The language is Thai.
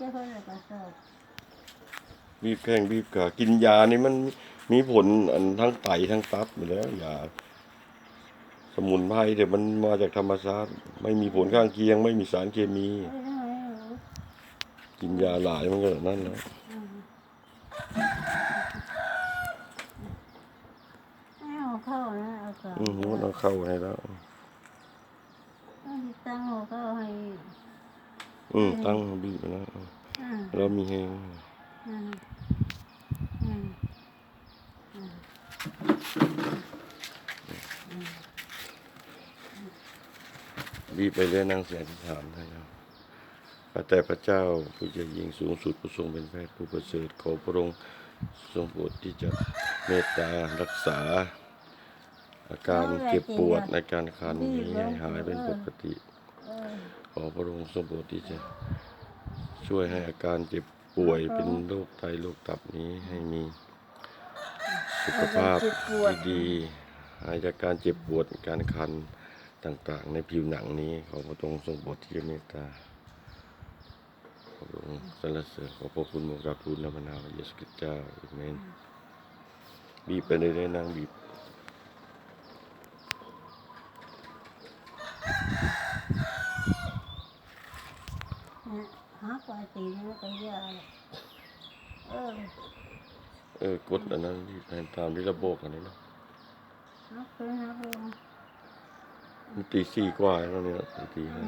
จะเพิ่นแล้วก็สอบบีบแข้งบีบขากินยานี่มันมีผลอันทั้งไตทั้งตับอยู่แล้วยาสมุนไพรแต่มันมาจากธรรมชาติไม่มีผลข้างเคียง ไม่มีสารเคมีเอ้ยทำไมไม่รู้กินยาหลายมันก็แบบนั่นแหล้วอืมไม่เอาเข้านะเอาก่อนอือหือเราเข้าให้แล้วต้องตั้งหัวเข้าให้ อืมตั้งบีบไปแล้วอ่าเรามีเฮงอืมอืมบีบไปเรื่อยนั่งเสียที่ฐานให้ครับพระแต่พระเจ้าผู้จะยิงสูงสุดผู้ทรงเป็นแพทย์ผู้ประเสริฐขอพระองค์ทรงโปรดที่จะเมตตารักษา อาการเจ็บปวดในการคันนี้ให้หายเป็นปกติเออ ขอพระองค์ทรงโปรดที่จะช่วยให้อาการเจ็บป่วยเป็นโรคไตโรคตับนี้ให้มีสุขภาพที่ดีหายจากการเจ็บปวดการคันต่างๆ ในผิวหนังนี้ขอพระองค์ทรงโปรดที่จะเมตตาขอพระองค์สรรเสริญขอพระคุณมงกาพูนนามนามพระเยซูคริสต์เจ้าอาเมนบีบไปเลยได้นางบีบ เนี่ย หากว่าตีนมันก็เยอะเออเออกดอันนั้นที่ตามที่ระบบอันนี้นะนักขึ้นนักลงมันตีสี่กว่าแล้วเนี่ยตีห้า